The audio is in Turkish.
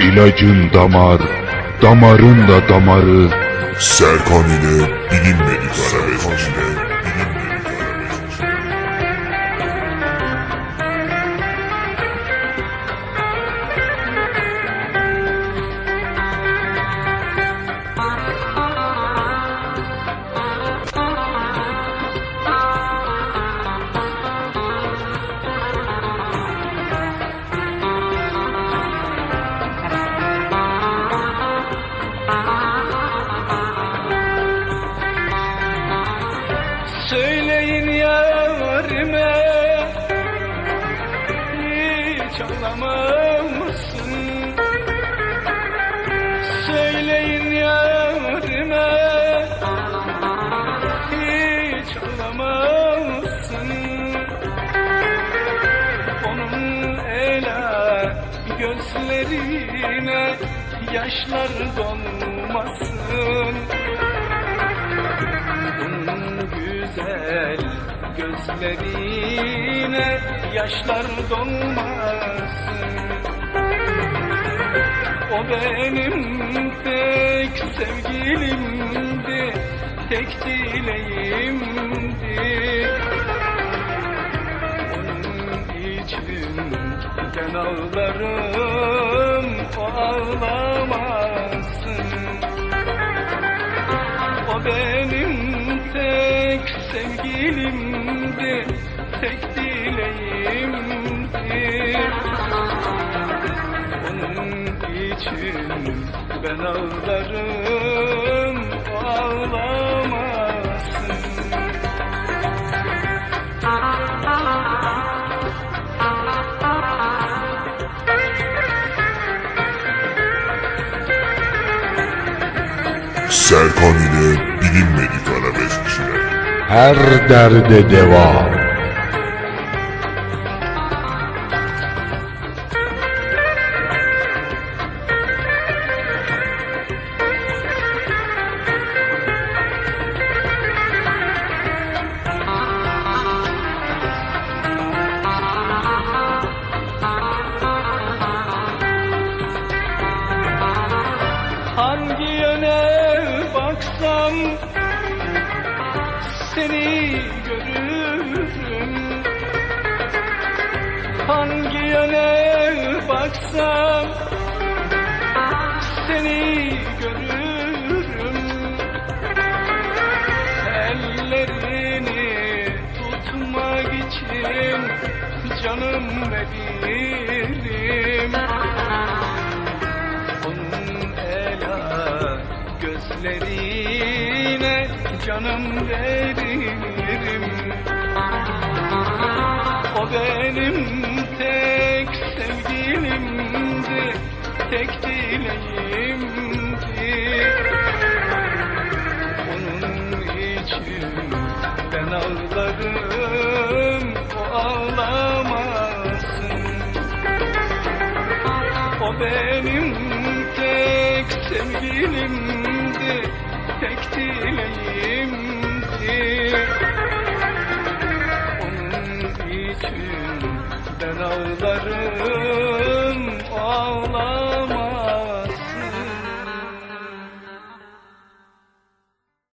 İlacın damar, damarın da damarı. Serkan ile bilinmedik arabesk Söyleyin yarime. Hiç anlamamışsın. Söyleyin yarime. Hiç anlamamışsın. Onun ela gözlerine Yaşlar dolmasın gözlerine yaşlar dolmasın O benim tek sevgilimdi, tek dileğimdi. Onun için ben ağlarım, o ağlamasın. O benim tek sevgilimdi, tek dileğimdi. Onun için ben ağlarım, o ağlamasın. Serkan ile bilinmedik arabeskçiler. Her derde deva. Hangi yöne baksam seni görürüm Hangi yöne baksam seni görürüm Ellerini tutmak için canım veririm onun gözlerine canım veririm O benim tek sevgilimdi, tek dileğimdi. Onun için ben ağlarım, o ağlamasın. O benim tek sevgilimdi, tek dileğimdi. Onun için ben ağlarım,